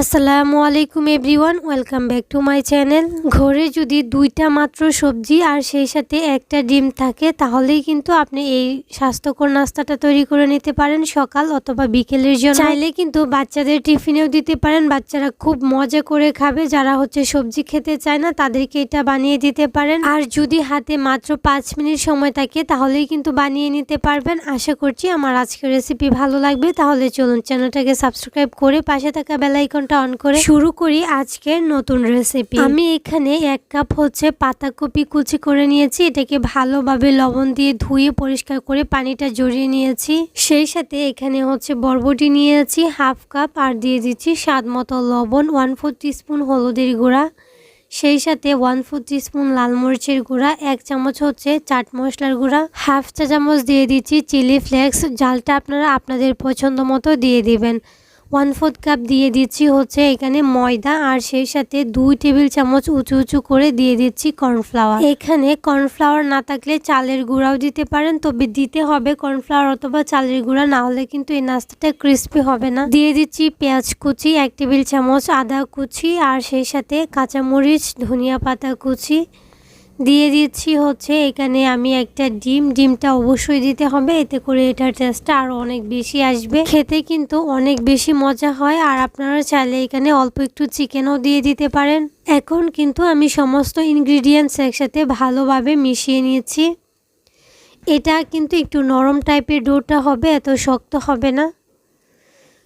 আসসালামু আলাইকুম everyone, welcome back to my channel. ঘরে যদি দুইটা মাত্র সবজি আর সেই সাথে একটা ডিম থাকে, তাহলেই কিন্তু আপনি এই স্বাস্থ্যকর নাস্তাটা তৈরি করে নিতে পারেন সকাল অথবা বিকেলের জন্য। চাইলে কিন্তু বাচ্চাদের টিফিনেও দিতে পারেন। বাচ্চারা খুব মজা করে খাবে। যারা হচ্ছে সবজি খেতে চায় না, তাদেরকে এটা বানিয়ে দিতে পারেন। আর যদি হাতে মাত্র পাঁচ মিনিট সময় থাকে, তাহলেই কিন্তু বানিয়ে নিতে পারবেন। আশা করছি আমার আজকের রেসিপি ভালো লাগবে। তাহলে চলুন চ্যানেলটাকে সাবস্ক্রাইব করে পাশে থাকা বেলাইকন বাটনটা অন করে শুরু করি আজকের নতুন রেসিপি আমি এখানে এক কাপ হচ্ছে পাতাকপি কুচি করে নিয়েছি, এটাকে ভালোভাবে লবণ দিয়ে ধুয়ে পরিষ্কার করে পানিটা জড়িয়ে নিয়েছি। সেই সাথে এখানে হচ্ছে বরবটি নিয়েছি, হাফ কাপ, আর দিয়ে দিচ্ছি স্বাদ মতো লবণ ওয়ান ফোর স্পুন হলুদের গুঁড়া। সেই সাথে ওয়ান ফোর স্পুন লাল মরিচের গুঁড়া, এক চামচ হচ্ছে চাট মশলার গুঁড়া, হাফ চা চামচ দিয়ে দিচ্ছি চিলি ফ্লেক্স জালটা আপনারা আপনাদের পছন্দ মতো দিয়ে দিবেন। ওয়ান ফোর্থ কাপ দিয়ে দিচ্ছি হচ্ছে এখানে ময়দা আর সেই সাথে দুই টেবিল চামচ উঁচু উঁচু করে দিয়ে দিচ্ছি কর্নফ্লাওয়ার এখানে কর্নফ্লাওয়ার না থাকলে চালের গুঁড়াও দিতে পারেন, তবে দিতে হবে কর্নফ্লাওয়ার অথবা চালের গুঁড়া, না হলে কিন্তু এই নাস্তাটা ক্রিস্পি হবে না। দিয়ে দিচ্ছি পেঁয়াজ কুচি, এক টেবিল চামচ আদা কুচি আর সেই সাথে কাঁচামরিচ, ধনিয়া পাতা কুচি। দিয়ে দিচ্ছি হচ্ছে এখানে আমি একটা ডিম, ডিমটা অবশ্যই দিতে হবে, এতে করে এটার টেস্টটা আরও অনেক বেশি আসবে। খেতে কিন্তু অনেক বেশি মজা হয়, আর আপনারা চাইলে এখানে অল্প একটু চিকেনও দিয়ে দিতে পারেন। এখন কিন্তু আমি সমস্ত ইনগ্রিডিয়েন্টস একসাথে ভালোভাবে মিশিয়ে নিয়েছি। এটা কিন্তু একটু নরম টাইপের ডোটা হবে, এত শক্ত হবে না।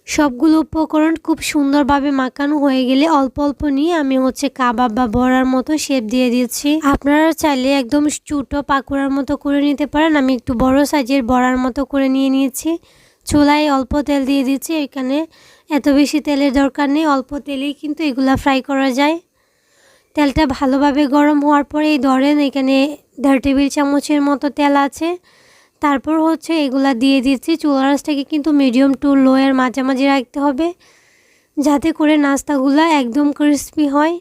সবগুলো উপকরণ খুব সুন্দরভাবে মাখানো হয়ে গেলে অল্প অল্প নিয়ে আমি হচ্ছে কাবাব বা বড়ার মতো শেপ দিয়ে দিয়েছি আপনারা চাইলে একদম চুটো পাকুড়ার মতো করে নিতে পারেন। আমি একটু বড় সাইজের বড়ার মতো করে নিয়ে নিয়েছি। চুলায় অল্প তেল দিয়ে দিচ্ছি। এখানে এত বেশি তেলের দরকার নেই। অল্প তেলেই কিন্তু এগুলা ফ্রাই করা যায়। তেলটা ভালোভাবে গরম হওয়ার পরেই ধরেন এখানে দেড় টেবিল চামচের মতো তেল আছে। তারপর হচ্ছে এগুলা দিয়ে দিচ্ছি। চুলারাসটাকে কিন্তু মিডিয়াম টু লোয়ের মাঝামাঝি রাখতে হবে। যাতে করে নাস্তাগুলো একদম ক্রিস্পি হয়।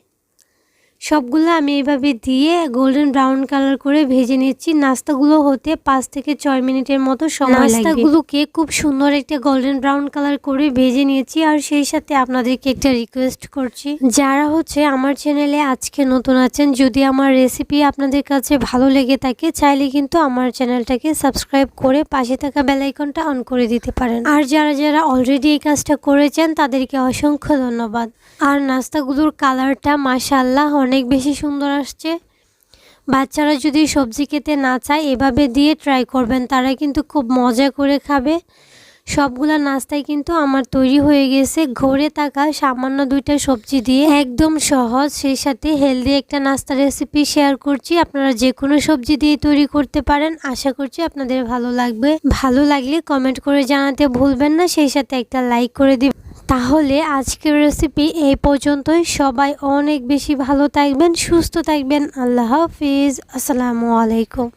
সবগুলো আমি এইভাবে দিয়ে গোল্ডেন ব্রাউন কালার করে ভেজে নিচ্ছি। নাস্তাগুলো হতে পাঁচ থেকে ছয় মিনিটের মতো সময় নাস্তাগুলোকে খুব সুন্দর একটা গোল্ডেন ব্রাউন কালার করে ভেজে নিয়েছি আর সেই সাথে আপনাদেরকে একটা রিকোয়েস্ট করছি। যারা হচ্ছে আমার চ্যানেলে আজকে নতুন আছেন, যদি আমার রেসিপি আপনাদের কাছে ভালো লেগে থাকে, চাইলে কিন্তু আমার চ্যানেলটাকে সাবস্ক্রাইব করে পাশে থাকা বেলাইকনটা অন করে দিতে পারেন। আর যারা যারা অলরেডি এই কাজটা করেছেন, তাদেরকে অসংখ্য ধন্যবাদ। আর নাস্তাগুলোর কালারটা মাসাল্লাহ অনেক বেশি সুন্দর আসছে। বাচ্চারা যদি সবজি খেতে না চায়, এভাবে দিয়ে ট্রাই করবেন, তারা কিন্তু খুব মজা করে খাবে। সবগুলা নাস্তায় কিন্তু আমার তৈরি হয়ে গেছে। ঘরে থাকা সামান্য দুইটা সবজি দিয়ে একদম সহজ, সেই সাথে হেলদি একটা নাস্তা রেসিপি শেয়ার করছি। আপনারা যে কোনো সবজি দিয়ে তৈরি করতে পারেন, আশা করছি আপনাদের ভালো লাগবে। ভালো লাগলে কমেন্ট করে জানাতে ভুলবেন না, সেই সাথে একটা লাইক করে দিবেন। তাহলে আজকের রেসিপি এই পর্যন্তই। সবাই অনেক বেশি ভালো থাকবেন, সুস্থ থাকবেন। আল্লাহ হাফিজ। আসসালামু আলাইকুম।